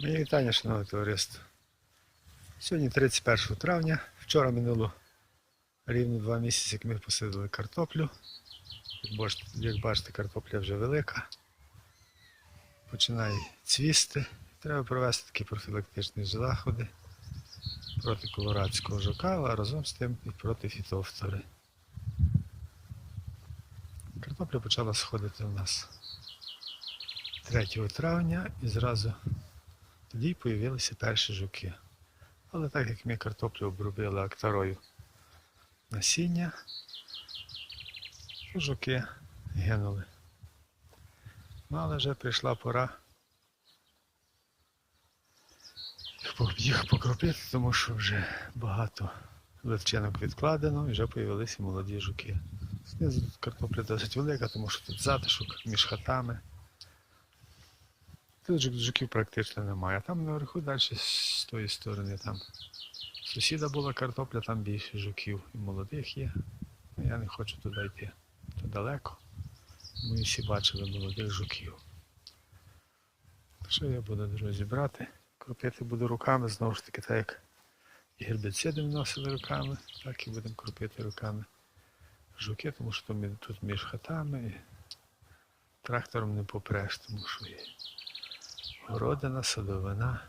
Мої вітання, шановне товариство. Сьогодні 31 травня. Вчора минуло рівно два місяці, як ми посадили картоплю. Як бачите, як бачите, картопля вже велика. Починає цвісти. Треба провести такі профілактичні заходи проти колорадського жука, а разом з тим і проти фітофтори. Картопля почала сходити у нас 3 травня і зразу тоді й появилися перші жуки. Але так як ми картоплю обробили актарою насіння, то жуки гинули. Ну, але вже прийшла пора їх покропити, тому що вже багато левчинок відкладено і вже появилися молоді жуки. Знизу тут картопля досить велика, тому що тут затишок між хатами. Тут жуків практично немає. А там наверху далі з тої сторони там сусіда була картопля, там більше жуків і молодих є. Ну, Я не хочу туди йти. То далеко. Ми всі бачили молодих жуків. Що я буду, друзі, брати? Кропити буду руками, знову ж таки, так як і гербіциди вносили руками, так і будемо кропити руками жуки, тому що тут між хатами і трактором не попреш, тому що є городина, садовина.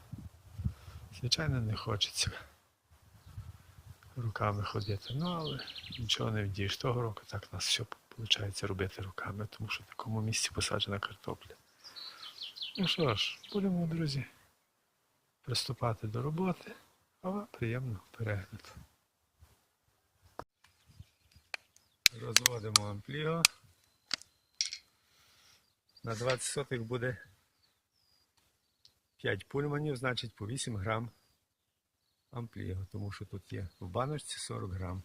Звичайно, не хочеться руками ходити. Ну, але нічого не вдієш. Того року так у нас все виходить робити руками, тому що в такому місці посаджена картопля. Ну що ж, будемо, друзі, приступати до роботи, а вам приємного перегляду. Розводимо ампліго. На 20 сотих буде 5 пульманів, значить по 8 грам ампліго, тому що тут є в баночці 40 грам.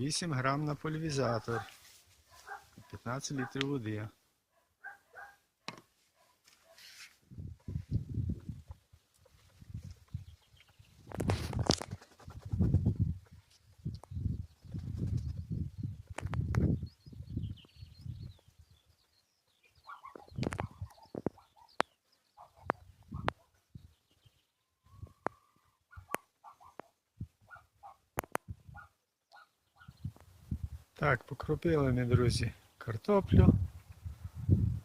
Вісім грам на пульвізатор. 15 літрів води. Так, покропили ми, друзі, картоплю.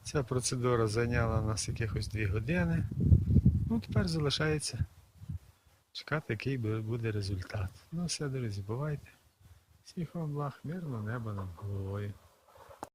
Ця процедура зайняла нас якихось 2 години. Ну, тепер залишається чекати, який буде результат. Ну все, друзі, бувайте. Всіх вам благ, мирного небо над головою.